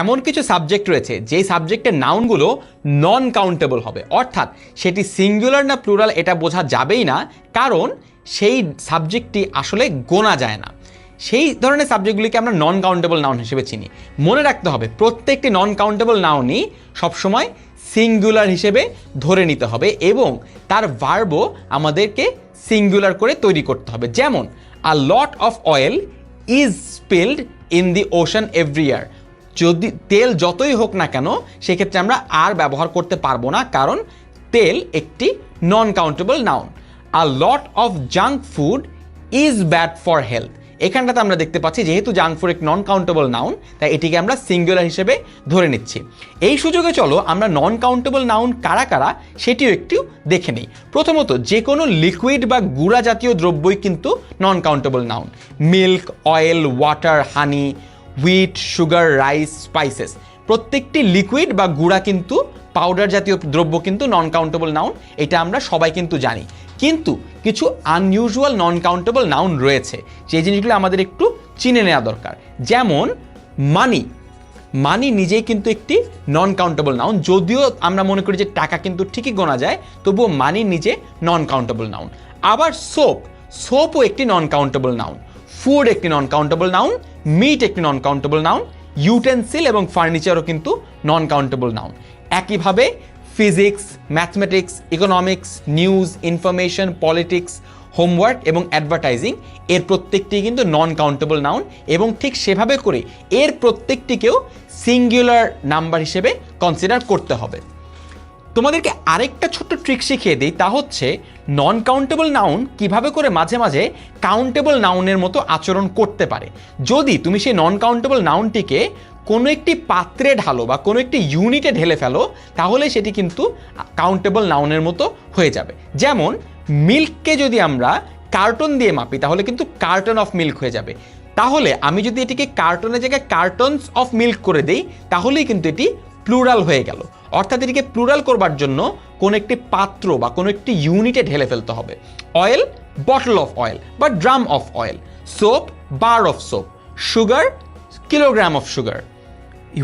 এমন কিছু সাবজেক্ট রয়েছে, যেই সাবজেক্টের নাউনগুলো নন কাউন্টেবল হবে। অর্থাৎ সেটি সিঙ্গুলার না প্লুরাল এটা বোঝা যাবেই না, কারণ সেই সাবজেক্টটি আসলে গোনা যায় না। সেই ধরনের সাবজেক্টগুলিকে আমরা নন কাউন্টেবল নাউন হিসেবে চিনি। মনে রাখতে হবে, প্রত্যেকটি নন কাউন্টেবল নাউনই সবসময় সিঙ্গুলার হিসেবে ধরে নিতে হবে এবং তার ভার্বও আমাদেরকে সিঙ্গুলার করে তৈরি করতে হবে। যেমন a lot of oil is spilled in the ocean every year যদি তেল যতই হোক না কেন, সেক্ষেত্রে আমরা আর ব্যবহার করতে পারব না, কারণ তেল একটি non countable noun a lot of junk food is bad for health এখানটাতে আমরা দেখতে পাচ্ছি, যেহেতু জাঙ্ক ফুড এক নন কাউন্টেবল নাউন তাই এটিকে আমরা সিঙ্গুলার হিসেবে ধরে নিচ্ছি। এই সুযোগে চলো, আমরা নন কাউন্টেবল নাউন কারা কারা, সেটিও একটু দেখে নিই। প্রথমত, যে কোনো লিকুইড বা গুঁড়া জাতীয় দ্রব্যই কিন্তু non countable noun milk oil water honey wheat sugar rice spices প্রত্যেকটি লিকুইড বা গুঁড়া কিন্তু পাউডার জাতীয় দ্রব্য কিন্তু নন কাউন্টেবল নাউন এটা আমরা সবাই কিন্তু জানি। কিন্তু কিছু আনইউজুয়াল নন কাউন্টেবল নাউন রয়েছে, সেই জিনিসগুলো আমাদের একটু চিনে নেওয়া দরকার। যেমন মানি মানি নিজেই কিন্তু একটি নন কাউন্টেবল নাউন যদিও আমরা মনে করি যে টাকা কিন্তু ঠিকই গোনা যায়, তবুও মানি নিজে নন কাউন্টেবল নাউন আবার সোপ সোপও একটি নন কাউন্টেবল নাউন ফুড একটি নন কাউন্টেবল নাউন মিট একটি নন কাউন্টেবল নাউন ইউটেন্সিল এবং ফার্নিচারও কিন্তু নন কাউন্টেবল নাউন একইভাবে physics mathematics economics news information politics homework এবং অ্যাডভার্টাইজিং এর প্রত্যেকটি কিন্তু নন কাউন্টেবল নাউন এবং ঠিক সেভাবে করে এর প্রত্যেকটিকেও সিঙ্গুলার নাম্বার হিসেবে কনসিডার করতে হবে। তোমাদেরকে আরেকটা ছোট্ট ট্রিক শিখিয়ে দিই, তা হচ্ছে নন কাউন্টেবল নাউন কীভাবে করে মাঝে মাঝে কাউন্টেবল নাউনের মতো আচরণ করতে পারে। যদি তুমি সেই নন কাউন্টেবল নাউনটিকে কোনো একটি পাত্রে ঢালো বা কোনো একটি ইউনিটে ঢেলে ফেলো, তাহলে সেটি কিন্তু কাউন্টেবল নাউনের মতো হয়ে যাবে। যেমন মিল্ককে যদি আমরা কার্টন দিয়ে মাপি, তাহলে কিন্তু কার্টন অফ মিল্ক হয়ে যাবে। তাহলে আমি যদি এটিকে কার্টনের জায়গায় কার্টনস অফ মিল্ক করে দেই, তাহলেই কিন্তু এটি প্লুরাল হয়ে গেল। অর্থাৎ এটিকে প্লুরাল করবার জন্য কোনো একটি পাত্র বা কোনো একটি ইউনিটে ঢেলে ফেলতে হবে। অয়েল বটল অফ অয়েল বা drum of oil soap bar of soap sugar kilogram of sugar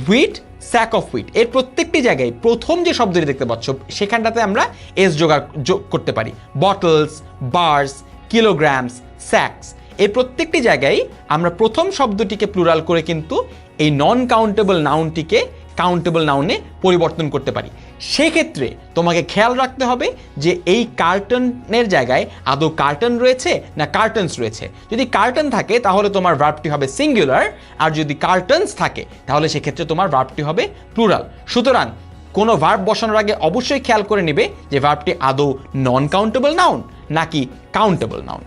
wheat sack of wheat এর প্রত্যেকটি জায়গায় প্রথম যে শব্দটি দেখতে পাচ্ছ, সেখানটাতে আমরা এস জোগাড় যোগ করতে পারি। বটলস বার্স কিলোগ্রামস স্যাক্স এই প্রত্যেকটি জায়গায় আমরা প্রথম শব্দটিকে প্লুরাল করে কিন্তু এই নন কাউন্টেবল নাউনটিকে কাউন্টেবল নাউনে পরিবর্তন করতে পারি। সেক্ষেত্রে তোমাকে খেয়াল রাখতে হবে যে এই কার্টনের জায়গায় আদৌ কার্টন রয়েছে না কার্টনস রয়েছে। যদি কার্টন থাকে, তাহলে তোমার ভার্বটি হবে সিঙ্গুলার আর যদি কার্টনস থাকে, তাহলে সেক্ষেত্রে তোমার ভার্বটি হবে প্লুরাল সুতরাং কোনো ভার্ব বসানোর আগে অবশ্যই খেয়াল করে নেবে যে ভার্বটি আদৌ নন কাউন্টেবল নাউন নাকি কাউন্টেবল নাউন